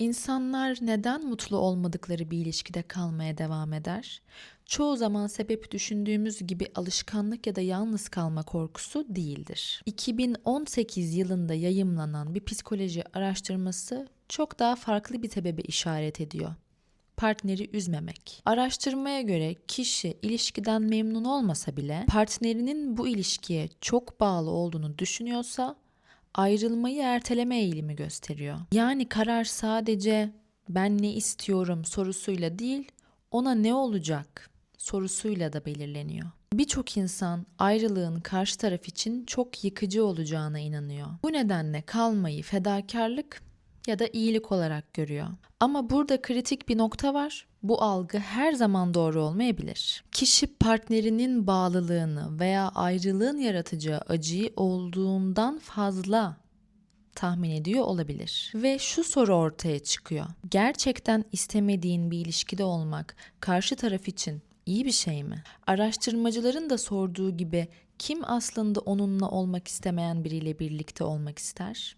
İnsanlar neden mutlu olmadıkları bir ilişkide kalmaya devam eder? Çoğu zaman sebep düşündüğümüz gibi alışkanlık ya da yalnız kalma korkusu değildir. 2018 yılında yayımlanan bir psikoloji araştırması çok daha farklı bir sebebe işaret ediyor. Partneri üzmemek. Araştırmaya göre kişi ilişkiden memnun olmasa bile partnerinin bu ilişkiye çok bağlı olduğunu düşünüyorsa ayrılmayı erteleme eğilimi gösteriyor. Yani karar sadece ben ne istiyorum sorusuyla değil, ona ne olacak sorusuyla da belirleniyor. Birçok insan ayrılığın karşı taraf için çok yıkıcı olacağına inanıyor. Bu nedenle kalmayı fedakarlık ya da iyilik olarak görüyor. Ama burada kritik bir nokta var. Bu algı her zaman doğru olmayabilir. Kişi partnerinin bağlılığını veya ayrılığın yaratacağı acıyı olduğundan fazla tahmin ediyor olabilir. Ve şu soru ortaya çıkıyor. Gerçekten istemediğin bir ilişkide olmak karşı taraf için iyi bir şey mi? Araştırmacıların da sorduğu gibi kim aslında onunla olmak istemeyen biriyle birlikte olmak ister?